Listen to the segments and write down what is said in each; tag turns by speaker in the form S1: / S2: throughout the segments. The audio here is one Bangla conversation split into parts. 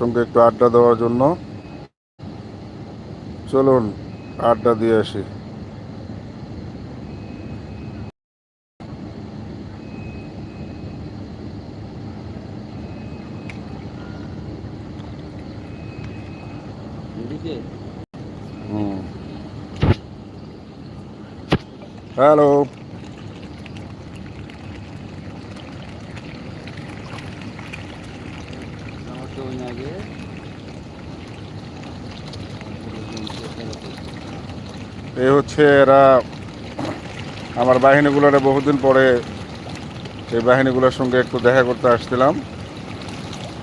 S1: সঙ্গে একটু আড্ডা দেওয়ার জন্য। চলুন আড্ডা দিয়ে আসি। হ্যালো
S2: আমার তো ওই আগে
S1: এই হচ্ছে এরা আমার বাহিনীগুলোর বহুদিন পরে এই বাহিনীগুলোর সঙ্গে একটু দেখা করতে আসছিলাম।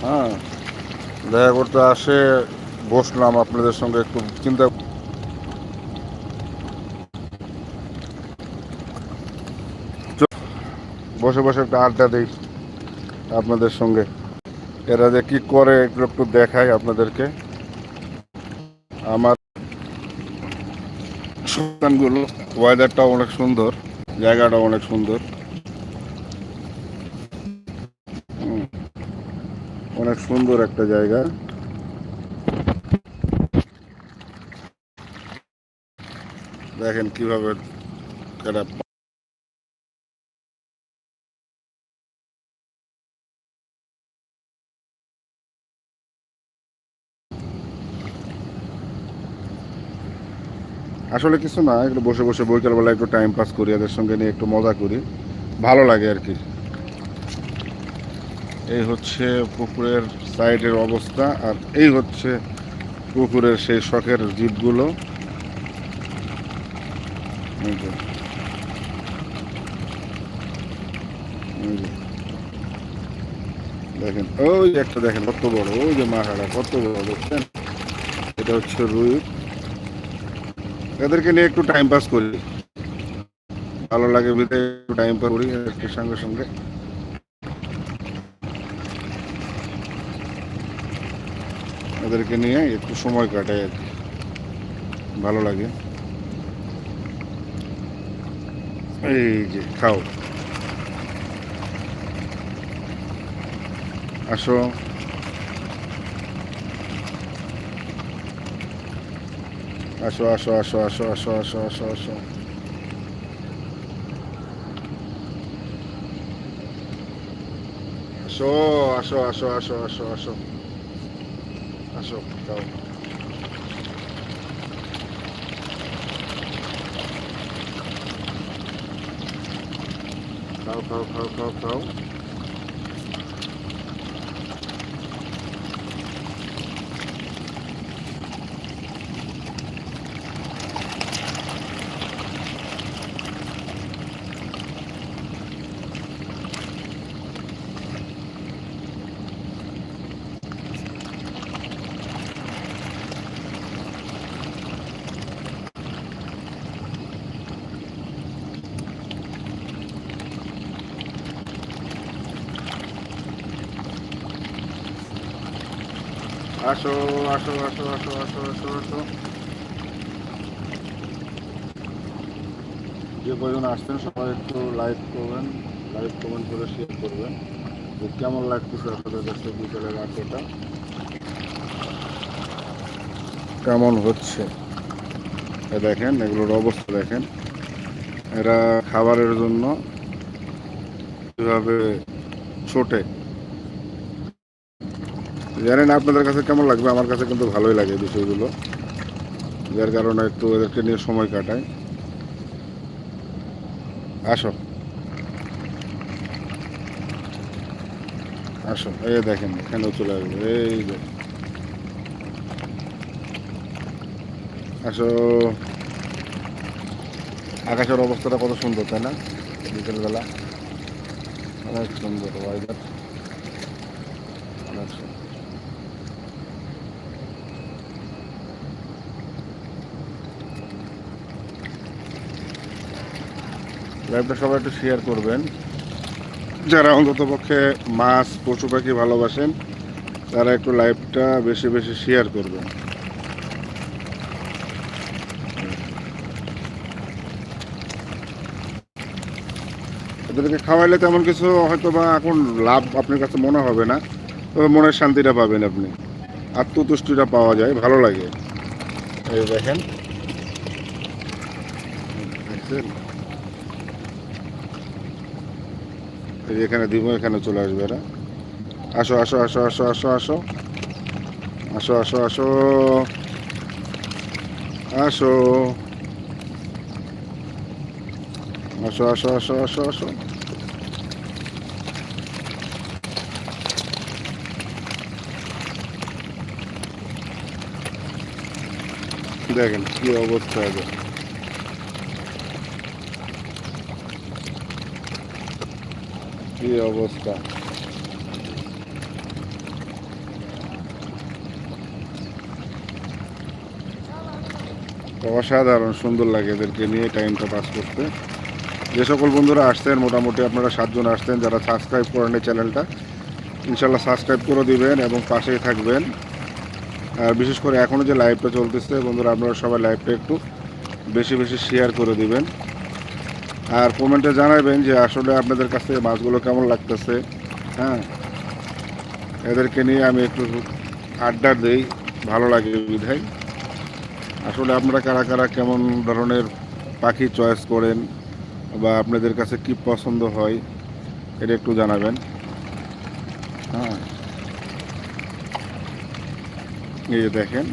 S1: হ্যাঁ দেখা করতে আসে বসলাম আপনাদের সঙ্গে একটু চিন্তা বসে বসে একটা আড্ডা দিই আপনাদের সঙ্গে। এরা যে কি করে একটু একটু দেখাই আপনাদেরকে। আমার সন্তানগুলো ওয়েদারটাও অনেক সুন্দর জায়গাটাও অনেক সুন্দর। অনেক সুন্দর একটা জায়গা। দেখেন কীভাবে এরা আসলে কিছু না, একটু বসে বসে বৈকালবেলা একটু টাইম পাস করি, এদের সঙ্গে নিয়ে একটু মজা করি। ভালো লাগে আর কি। এই হচ্ছে পুকুরের সাইডের অবস্থা, আর এই হচ্ছে পুকুরের সেই শখের জীবগুলো। দেখেন, ওই একটা দেখেন, কত বড়, ওই যে মাথাটা কত বড়, দেখছেন? এটা হচ্ছে রুই। এদেরকে নিয়ে একটু টাইম পাস করি। ভালো লাগে বিতে একটু টাইম পাস করি এদের সঙ্গে সঙ্গে। এদেরকে নিয়ে একটু সময় কাটাই আর কি। ভালো লাগে। এই যে, খাও। আসো। আসো আসো আসো আসো আসো আসো আসো আসো আসো আসো আসো আসো আসো আসো আসো খাও খাও খাও খাও খাও খাও আসো আসো আসো আসো আসো আসো আসো। যে কজন আসছেন, সবাই একটু লাইক করবেন লাইক কমেন্ট করে শেয়ার করবেন। যে কেমন লাগতেছে আপনাদের কাছে বিকেলের আড্ডাটা? কেমন হচ্ছে? দেখেন, এগুলোর অবস্থা দেখেন। এরা খাবারের জন্য কীভাবে ছোটে? জানেন আপনাদের কাছে কেমন লাগবে? আমার কাছে কিন্তু ভালোই লাগে বিষয়গুলো। যার কারণে একটু এদেরকে নিয়ে সময় কাটাই। আসো। আসো, এই দেখেন, এখানেও চলে আসবে। এই যে। আসো। আকাশের অবস্থাটা কত সুন্দর, তাই না? বিকেলবেলা। অনেক সুন্দর ওয়েদার অনেক সুন্দর। লাইভটা সবাই একটু শেয়ার করবেন। যারা অন্তত পক্ষে মাছ, পশু পাখি ভালোবাসেন, তারা একটু লাইভটা বেশি বেশি শেয়ার করবেন। এদেরকে খাওয়াইলে তেমন কিছু হয়তো বা এখন লাভ আপনার কাছে মনে হবে না, তবে মনের শান্তিটা পাবেন আপনি। আত্মতুষ্টিটা পাওয়া যায়, ভালো লাগে। এই দেখেন? এই যে এখানে দিব, এখানে চলে আসবে এরা। আসো আসো আসো আসো আসো আসো। আসো আসো আসো। আসো। আসো আসো আসো আসো আসো। দেখেন কি অবস্থা আছে কি অবস্থা? অসাধারণ, সুন্দর লাগে এদেরকে নিয়ে টাইমটা পাস করতে। যে সকল বন্ধুরা আসতেন মোটামুটি আপনারা সাতজন আসতেন যারা সাবস্ক্রাইব করেন এই চ্যানেলটা ইনশাল্লাহ সাবস্ক্রাইব করে দিবেন এবং পাশেই থাকবেন। আর বিশেষ করে এখনও যে লাইভটা চলতেছে, বন্ধুরা আপনারা সবাই লাইভটা একটু বেশি বেশি শেয়ার করে দিবেন। আর কমেন্টে জানাবেন যে আসলে আপনাদের কাছ মাছগুলো কেমন লাগতেছে হ্যাঁ? এদেরকে নিয়ে আমি একটু আড্ডা দিই, ভালো লাগে বিধায়। আসলে আপনারা কারা কারা কেমন ধরনের পাখি চয়েস করেন বা আপনাদের কাছে কি পছন্দ হয়, এটা একটু জানাবেন। হ্যাঁ। এই যে দেখেন,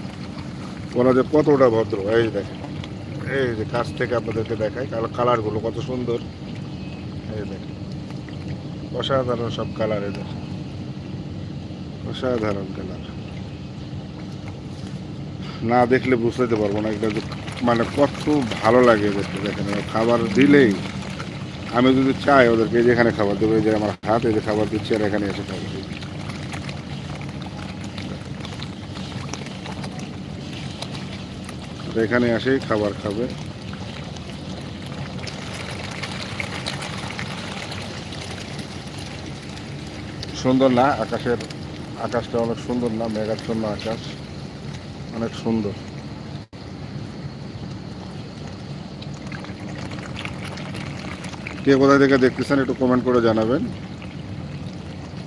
S1: ওরা যে কতটা ভদ্র, এই দেখেন। এই যে কাছ থেকে আপনাদেরকে দেখায় কালারগুলো কত সুন্দর। এই দেখেন, অসাধারণ সব কালার এদের। অসাধারণ কালার। না দেখলে বুঝতে পারব না, এটা মানে কত ভালো লাগে এদেরকে দেখেন খাবার দিলেই। আমি যদি চাই ওদেরকে, এই যে খাবার দেবো, এই যে আমার হাত এই যে খাবার দিচ্ছে আর এখানে এসে খাবার দিচ্ছে এখানে আসেই খাবার খাবে। সুন্দর না? আকাশের আকাশটা অনেক সুন্দর না? মেঘাচ্ছন্ন আকাশ। অনেক সুন্দর। কে কোথায় থেকে দেখতেছেন একটু কমেন্ট করে জানাবেন।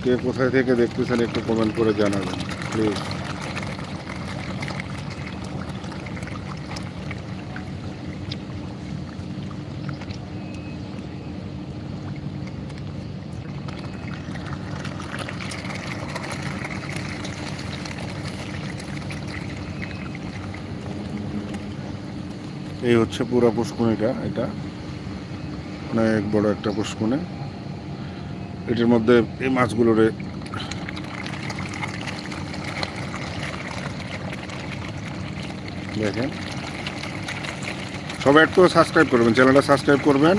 S1: কে কোথায় থেকে দেখতেছেন একটু কমেন্ট করে জানাবেন প্লিজ এই হচ্ছে পুরা পুষ্কুনিটা এটা অনেক বড় একটা পুষ্কুনে এটির মধ্যে এই মাছগুলোরে দেখেন। সবাই একটু সাবস্ক্রাইব করবেন চ্যানেলটা সাবস্ক্রাইব করবেন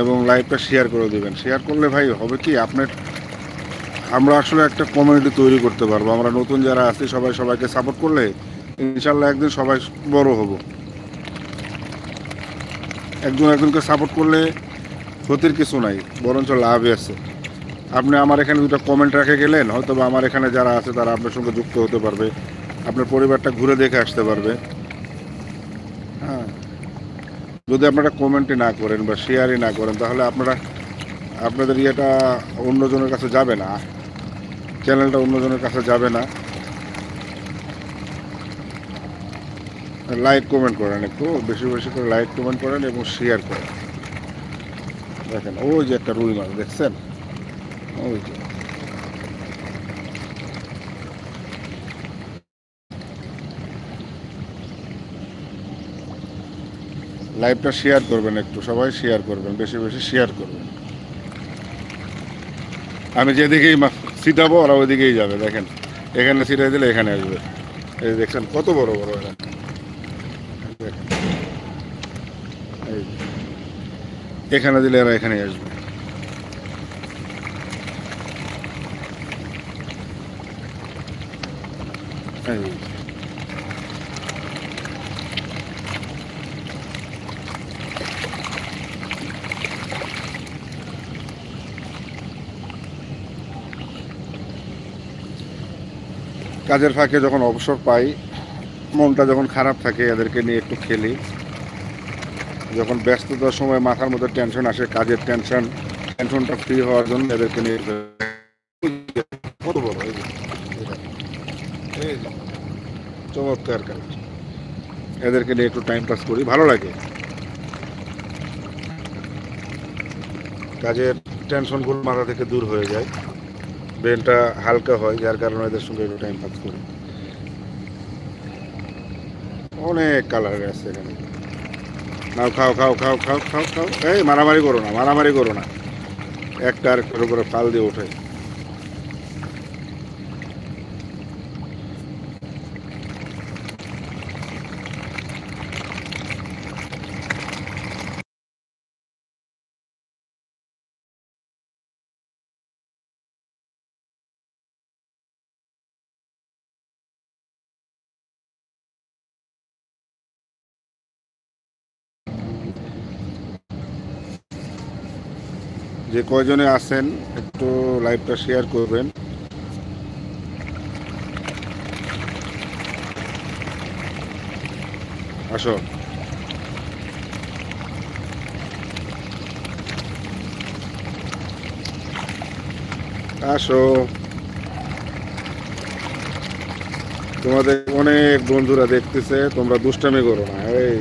S1: এবং লাইভটা শেয়ার করে দেবেন। শেয়ার করলে ভাই হবে কি, আপনার আমরা আসলে একটা কমিউনিটি তৈরি করতে পারব। আমরা নতুন যারা আছি, সবাই সবাইকে সাপোর্ট করলে ইনশাল্লাহ একদিন সবাই বড় হব। একজন একজনকে সাপোর্ট করলে ক্ষতির কিছু নাই, বরঞ্চ লাভই আছে। আপনি আমার এখানে দুটো কমেন্ট রেখে গেলেন হয়তো বা আমার এখানে যারা আছে তারা আপনার সঙ্গে যুক্ত হতে পারবে, আপনার পরিবারটা ঘুরে দেখে আসতে পারবে। হ্যাঁ। যদি আপনারা কমেন্টই না করেন বা শেয়ারই না করেন, তাহলে আপনারা, আপনাদের ইয়েটা অন্যজনের কাছে যাবে না। চ্যানেলটা অন্যজনের কাছে যাবে না। লাইক কমেন্ট করেন একটু, বেশি বেশি করে লাইক কমেন্ট করেন এবং শেয়ার করেন। দেখেন, ওই যে একটা রুই মাছ, দেখছেন? ওই যে। লাইভটা শেয়ার করবেন একটু, সবাই শেয়ার করবেন, বেশি বেশি শেয়ার করবেন। আমি যেদিকেই ছিটাবো, ওরা ওইদিকেই যাবে, দেখেন? এখানে ছিটাই দিলে এখানে আসবে। এই দেখছেন, কত বড় বড় এরা দেখেন। এই যে। এখানে দিলে এরা এখানে আসবে। কাজের ফাঁকে যখন অবসর পাই, মনটা যখন খারাপ থাকে, এদেরকে নিয়ে একটু খেলি। যখন ব্যস্ততার সময় মাথার মধ্যে টেনশন আসে, কাজের টেনশন টেনশনটা ফ্রি হওয়ার জন্য এদেরকে নিয়ে কত চমৎকার এদেরকে নিয়ে একটু টাইম পাস করি, ভালো লাগে। কাজের টেনশনগুলো মাথা থেকে দূর হয়ে যায়। ব্রেনটা হালকা হয়, যার কারণে এদের সঙ্গে একটু টাইম পাস করি। অনেক কালার আছে এখানে। নাও খাও খাও খাও খাও খাও খাও। এই মারামারি করো না, মারামারি করো না। একটা আরেকটার উপরে ফাল দিয়ে ওঠে। যে কয়জনে আছেন একটু লাইভটা শেয়ার করবেন। আসো। আসো। তোমাদের অনেক বন্ধুরা দেখতেছে, তোমরা দুষ্টামি করো না, এই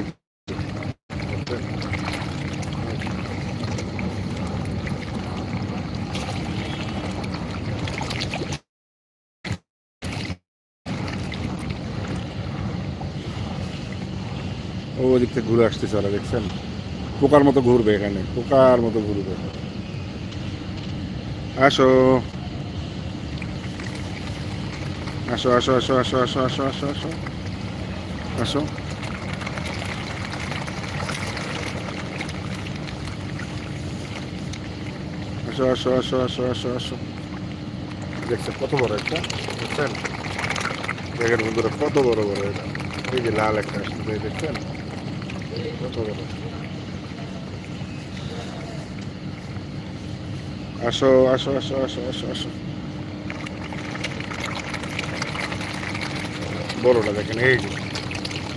S1: ওদিক থেকে ঘুরে আসতেছে ওরা দেখছেন পোকার মতো ঘুরবে এখানে পোকার মতো ঘুরবে আসো আসো আসো আসো আসো আসো আসো আসো আসো আসো আসো আসো আসো আসো আসো আসো দেখছেন কত বড় একটা দেখছেন দেখেন বন্ধুরা কত বড় বড় এটা এই যে লাল একটা আসছে দেখছেন কত বড় আসো আসো আসো আসো আসো আসো। বড়টা দেখেন, এই যে,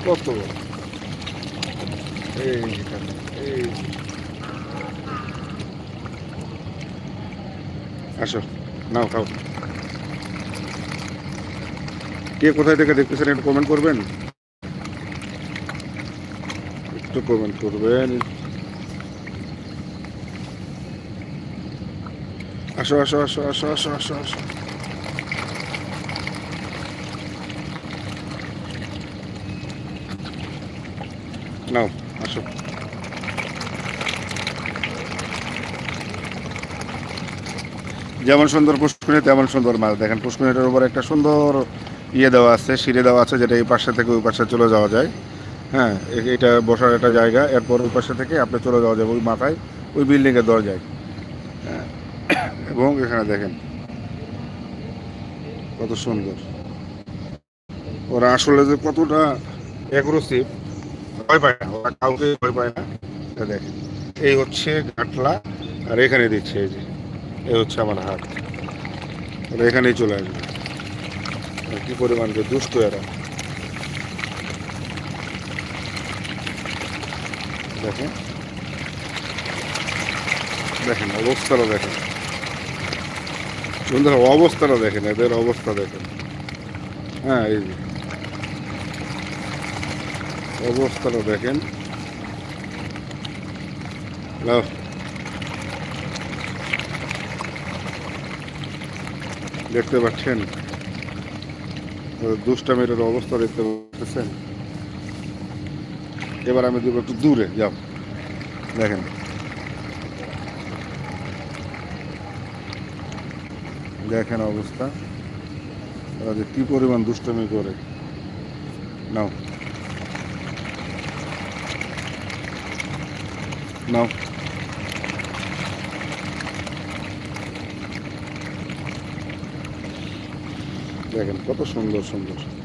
S1: কত বড়। এই এই। আসো, নাও, খাও। কে কোথায় থেকে দেখতেছেন, একটু কমেন্ট করবেন? একটু কমেন্ট করবেন। আসো আসো আসো আসো আসো আসো আসো। নাও, আসো। যেমন সুন্দর পুষ্কুনি তেমন সুন্দর মাছ। দেখেন পুষ্কুনিটার উপর একটা সুন্দর ইয়ে দেওয়া আছে, সিঁড়ি দেওয়া আছে, যেটা এই পাশে থেকে ওই পাশে চলে যাওয়া যায়। হ্যাঁ এটা বসার একটা জায়গা, এরপর ওই পাশে থেকে আপনি চলে যাওয়া যাবে ওই মাথায়, ওই বিল্ডিংয়ের দরজায়। হ্যাঁ এবং এখানে দেখেন কত সুন্দর। ওরা আসলে যে কতটা অ্যাগ্রেসিভ ভয় পায় না, ওরা কাউকে ভয় পায় না। এটা দেখেন, এই হচ্ছে ঘাটলা আর এখানে দিচ্ছে এই যে, এই হচ্ছে আমার হাত। ওরা এখানেই চলে আসবে। কি পরিমাণ যে দুষ্ট এরা। দেখেন। দেখেন, অবস্থাটা দেখেন। সুন্দর অবস্থাটা দেখেন, এদের অবস্থা দেখেন। হ্যাঁ এই যে। অবস্থাটা দেখেন। দেখতে পাচ্ছেন? দুষ্টামির অবস্থা দেখতে পাচ্ছেন? এবার আমি দেবো একটু দূরে, যাও। দেখেন। দেখেন অবস্থা। ওরা যে কি পরিমাণ দুষ্টমি করে। নাও। নাও। দেখেন কত সুন্দর সুন্দর।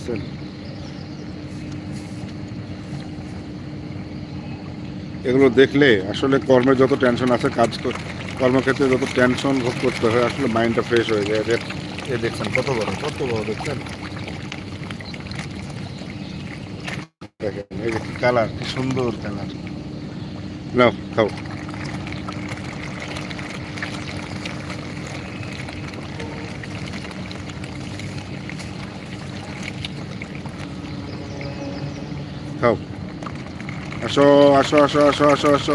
S1: দেখছেন এগুলো দেখলে আসলে কর্মের যত টেনশন আছে, কাজ কর- কর্মক্ষেত্রে যত টেনশন ভোগ করতে হয়, আসলে মাইন্ডটা ফ্রেশ হয়ে যায়। এদের, এ দেখছেন, কত বড় কত বড় দেখছেন? দেখেন, এই কালার কি সুন্দর কালার নাও, খাও খাও আসো আসো আসো আসো আসো আসো।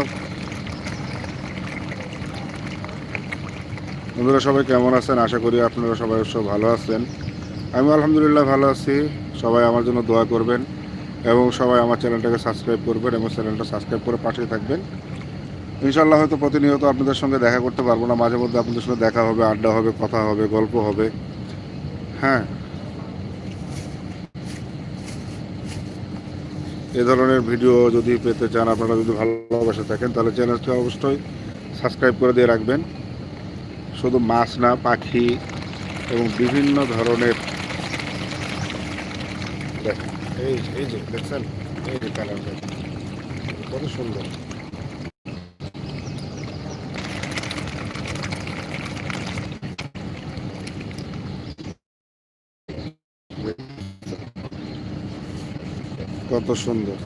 S1: বন্ধুরা সবাই কেমন আছেন? আশা করি আপনারা সবাই সব ভালো আছেন। আমি আলহামদুলিল্লাহ ভালো আছি। সবাই আমার জন্য দোয়া করবেন এবং সবাই আমার চ্যানেলটাকে সাবস্ক্রাইব করবেন এবং চ্যানেলটা সাবস্ক্রাইব করে পাশে থাকবেন। ইনশাল্লাহ হয়তো প্রতিনিয়ত আপনাদের সঙ্গে দেখা করতে পারব না। মাঝে মধ্যে আপনাদের সঙ্গে দেখা হবে, আড্ডা হবে, কথা হবে, গল্প হবে। হ্যাঁ এ ধরনের ভিডিও যদি পেতে চান, আপনারা যদি ভালোবাসে থাকেন, তাহলে চ্যানেলটি অবশ্যই সাবস্ক্রাইব করে দিয়ে রাখবেন। শুধু মাছ না, পাখি এবং বিভিন্ন ধরনের দেখেন, এই এই যে, দেখছেন? এই যে কালার কত সুন্দর। কত সুন্দর।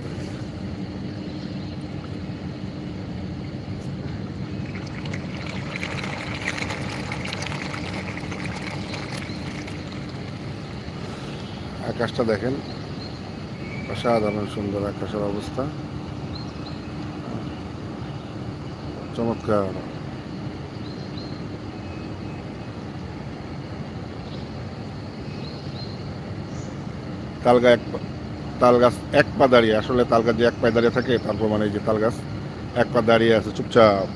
S1: আকাশটা দেখেন অসাধারণ সুন্দর আকাশের অবস্থা। চমৎকার। গাছ এক তাল গাছ এক পা দাঁড়িয়ে, আসলে তাল গাছ যে এক পায়ে দাঁড়িয়ে থাকে তারপর মানে এই যে তাল গাছ এক পা দাঁড়িয়ে আছে, চুপচাপ।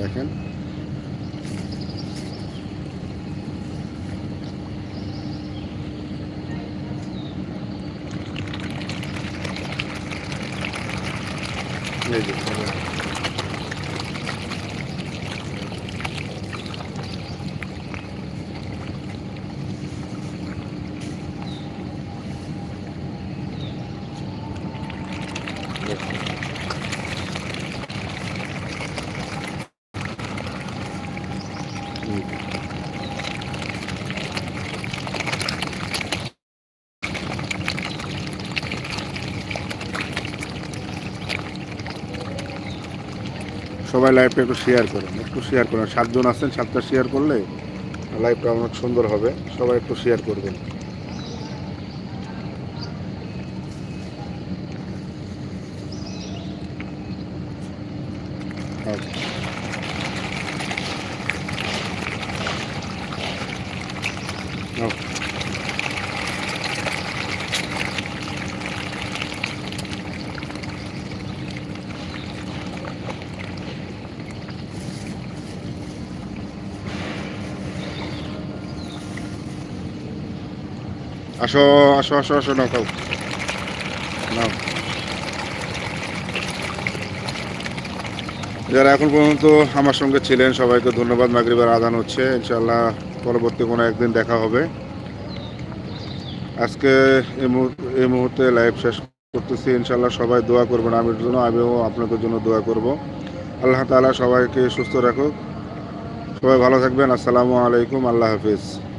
S1: দেখেন। এই যে। সবাই লাইভটা একটু শেয়ার করেন, একটু শেয়ার করেন। সাতজন আছেন, সাতটা শেয়ার করলে লাইভটা অনেক সুন্দর হবে। সবাই একটু শেয়ার করবেন। আসো আসো আসো আসো, নাও, খাও। নাও। যারা এখন পর্যন্ত আমার সঙ্গে ছিলেন, সবাইকে ধন্যবাদ। মাগরিবের আদান হচ্ছে। ইনশাল্লাহ পরবর্তী কোনো একদিন দেখা হবে। আজকে এই মুহূর্তে লাইভ শেষ করতেছি। ইনশাল্লাহ সবাই দোয়া করবেন আমির জন্য, আমিও আপনাদের জন্য দোয়া করব। আল্লাহ তাআলা সবাইকে সুস্থ রাখুক। সবাই ভালো থাকবেন। আসসালামু আলাইকুম। আল্লাহ হাফিজ।